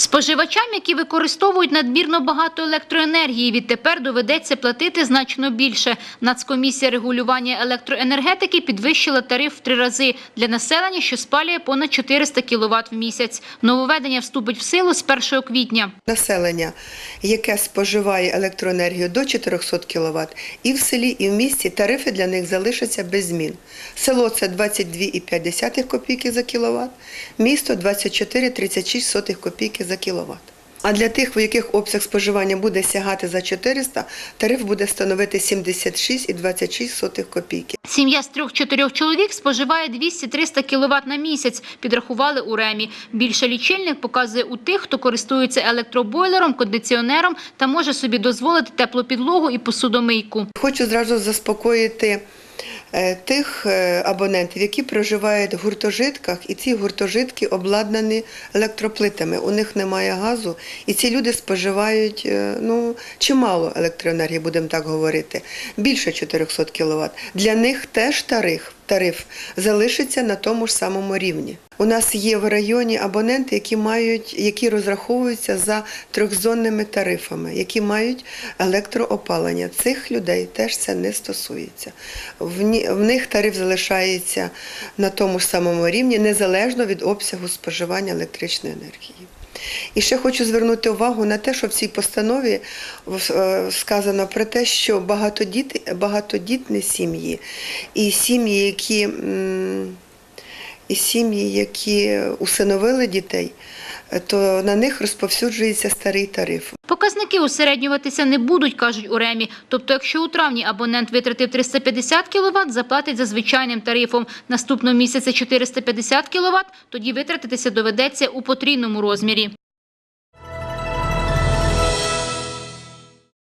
Споживачам, які використовують надмірно багато електроенергії, відтепер доведеться платити значно більше. Нацкомісія регулювання електроенергетики підвищила тариф в три рази для населення, що спалює понад 400 кВт в місяць. Нововведення вступить в силу з 1 квітня. Населення, яке споживає електроенергію до 400 кВт, і в селі, і в місті тарифи для них залишаться без змін. Село це 22,5 копійки за кіловат, місто 24,36 копійки за кіловат. А для тих, в яких обсяг споживання буде сягати за 400, тариф буде становити 76,26 копійки. Сім'я з трьох-чотирьох чоловік споживає 200-300 кВт на місяць, підрахували у РЕМі. Більше лічильник показує у тих, хто користується електробойлером, кондиціонером та може собі дозволити теплу підлогу і посудомийку. Хочу зразу заспокоїти тих е, абонентів, які проживають в гуртожитках, і ці гуртожитки обладнані електроплитами. У них немає газу, і ці люди споживають е, ну, чимало електроенергії, будемо так говорити, більше 400 кВт. Для них теж тариф, тариф залишиться на тому ж самому рівні. У нас є в районі абоненти, які мають, які розраховуються за трьохзонними тарифами, які мають електроопалення. Цих людей теж це не стосується. В, ні- в них тариф залишається на тому ж самому рівні, незалежно від обсягу споживання електричної енергії. І ще хочу звернути увагу на те, що в цій постанові е, сказано про те, що багатодіт, багатодітні сім'ї і сім'ї, які, і сім'ї, які усиновили дітей, е, то на них розповсюджується старий тариф. Показники усереднюватися не будуть, кажуть у РЕМі. Тобто, якщо у травні абонент витратив 350 кВт, заплатить за звичайним тарифом. Наступного місяця 450 кВт, тоді витратитися доведеться у потрійному розмірі.